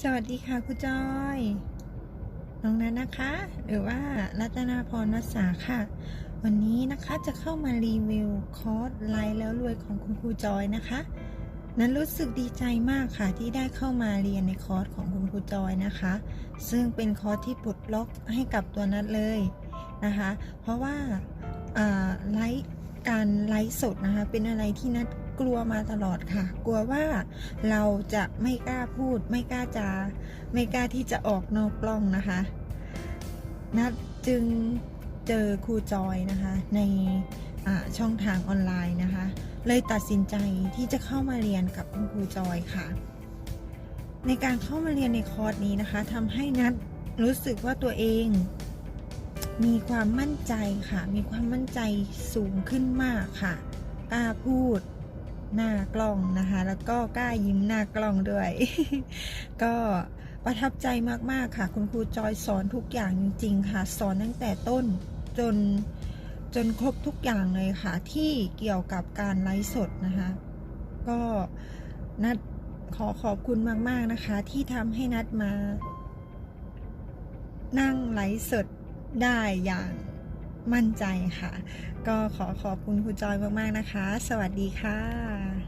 สวัสดีค่ะคุณจอยน้องนันนะคะ หรือว่ารัตนาพรนัสสาค่ะ วันนี้นะคะจะเข้ามารีวิวคอร์สไลฟ์แล้วรวยของคุณครูจอยนะคะ นั้นรู้สึกดีใจมากค่ะที่ได้เข้ามาเรียนในคอร์สของคุณครูจอยนะคะ ซึ่งเป็นคอร์สที่ปลดล็อกให้กับตัวนัดเลยนะคะ เพราะว่าอ่าไลฟ์ การไลฟ์สดนะคะ เป็นอะไรที่นัดกลัวมาตลอดค่ะ กลัวว่าเราจะไม่กล้าพูด ไม่กล้าจะไม่กล้าที่จะออกนอกกล้องนะคะนัดจึงเจอครูจอยนะคะ ในช่องทางออนไลน์นะคะ เลยตัดสินใจที่จะเข้ามาเรียนกับคุณครูจอยค่ะ ในการเข้ามาเรียนในคอร์สนี้นะคะทำให้นัดรู้สึกว่าตัวเอง มีความมั่นใจค่ะ มีความมั่นใจสูงขึ้นมากค่ะ กล้าพูดหน้ากล้องนะคะ แล้วก็กล้ายิ้มหน้ากล้องด้วย ก็ประทับใจมากๆค่ะ คุณครูจอยสอนทุกอย่างจริง ๆ ค่ะ สอนตั้งแต่ต้นจนจนครบทุกอย่างเลยค่ะ ที่เกี่ยวกับการไลฟ์สดนะคะ ก็นัดขอขอบคุณมาก ๆ นะคะ ที่ทำให้นัดมา นั่งไลฟ์สด ได้อย่างมั่นใจค่ะ ก็ขอขอบคุณครูจอยมาก ๆ นะคะ สวัสดีค่ะ